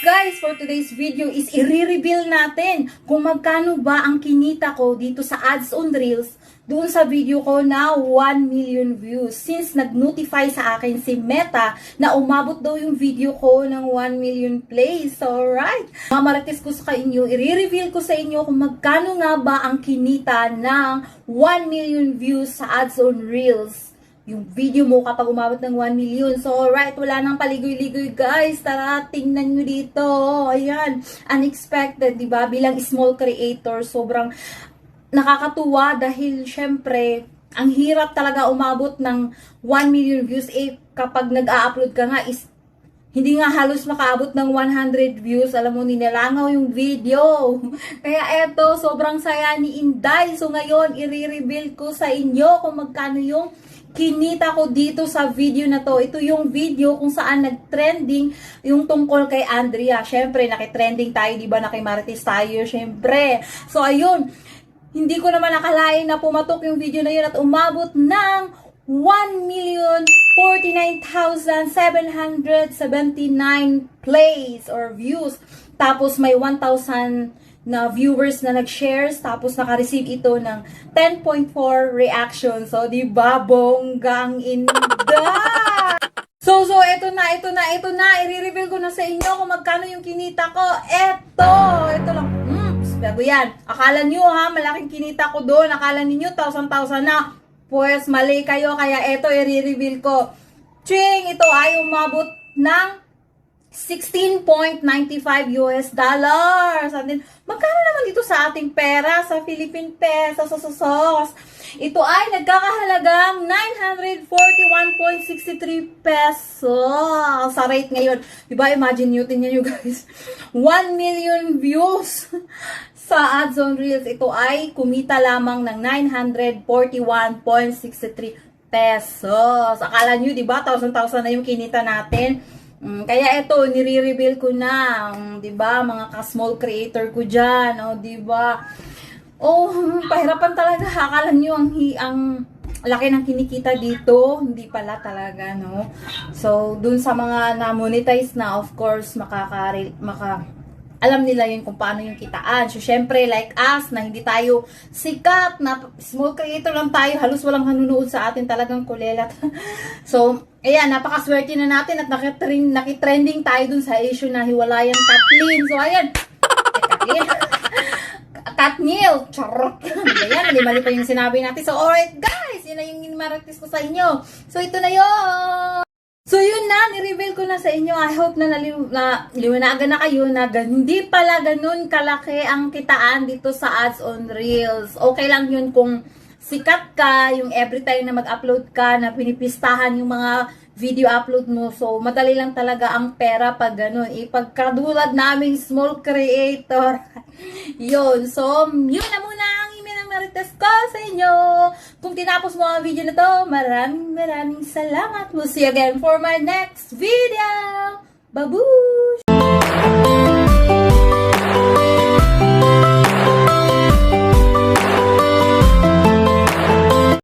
guys, for today's video is i-reveal natin kung magkano ba ang kinita ko dito sa ads on Reels doon sa video ko na 1 million views. Since nag-notify sa akin si Meta na umabot daw yung video ko ng 1 million plays. Alright. Mamarates ko sa inyo, i-reveal ko sa inyo kung magkano nga ba ang kinita ng 1 million views sa ads on Reels yung video mo kapag umabot ng 1 million. So, alright, wala nang paligoy-ligoy, guys. Tara, tingnan nyo dito. Ayan, unexpected, di ba? Bilang small creator, sobrang nakakatuwa dahil, syempre, ang hirap talaga umabot ng 1 million views. Eh, kapag nag-a-upload ka nga, is hindi nga halos makaabot ng 100 views. Alam mo, nilalangaw yung video. Kaya eto, sobrang saya ni Inday. So ngayon, i-reveal ko sa inyo kung magkano yung kinita ko dito sa video na to. Ito yung video kung saan nag-trending yung tungkol kay Andrea. Syempre, nakitrending tayo, di ba? Nakimarites tayo, syempre. So, ayun. Hindi ko naman nakalain na pumatok yung video na yun at umabot ng 1,049,779 plays or views. Tapos may 1,000 na viewers na nag-shares tapos naka-receive ito ng 10.4 reactions. So, di ba, bonggang inda! So, so, ito na, ito na, ito na. I-reveal ko na sa inyo kung magkano yung kinita ko. Ito! Ito lang. Hmm, bago yan. Akala nyo ha, malaking kinita ko doon. Akala ninyo, thousand-thousand na. Pues, mali kayo. Kaya ito, i-reveal ko. Ching! Ito ay umabot ng 16.95 US dollars. And then, magkano naman dito sa ating pera, sa Philippine pesos, sa sos, Ito ay nagkakahalagang 941.63 pesos sa rate ngayon. Diba, imagine nyo, tingnan nyo guys, 1 million views sa ads on Reels. Ito ay kumita lamang ng 941.63 pesos. Akala nyo, di ba, 1,000-1,000 na yung kinita natin. Mm, kaya ito, nire-reveal ko na, mm, 'di ba, mga ka-small creator ko diyan, oh, 'di ba? Oh, pahirapan talaga. Akala niyo ang hi ang laki ng kinikita dito, hindi pala talaga, no? So, dun sa mga na-monetize na, of course, makaka maka alam nila yun kung paano yung kitaan. So, syempre, like us, na hindi tayo sikat, na small creator lang tayo, halos walang hanunood sa atin, talagang kulelat. so, ayan, napakaswerte na natin at nakitrend, nakitrending tayo dun sa issue na hiwalayan Kathleen. So, ayan, Kathleen, Katnil, charot. Ayan, mali-mali pa yung sinabi natin. So, alright guys, yun na yung inimaratis ko sa inyo. So, ito na yun. So yun ni-reveal ko na sa inyo. I hope na, naliw, na liwanagan na kayo na hindi pala ganun kalaki ang kitaan dito sa ads on Reels. Okay lang yun kung sikat ka, yung every time na mag-upload ka, na pinipistahan yung mga video upload mo. So, madali lang talaga ang pera pag ganun. Ipagkadulad naming small creator. yun. So, yun na muna ang Marites ko sa inyo. Kung tinapos mo ang video na to, maraming maraming salamat. We'll see you again for my next video. Babush!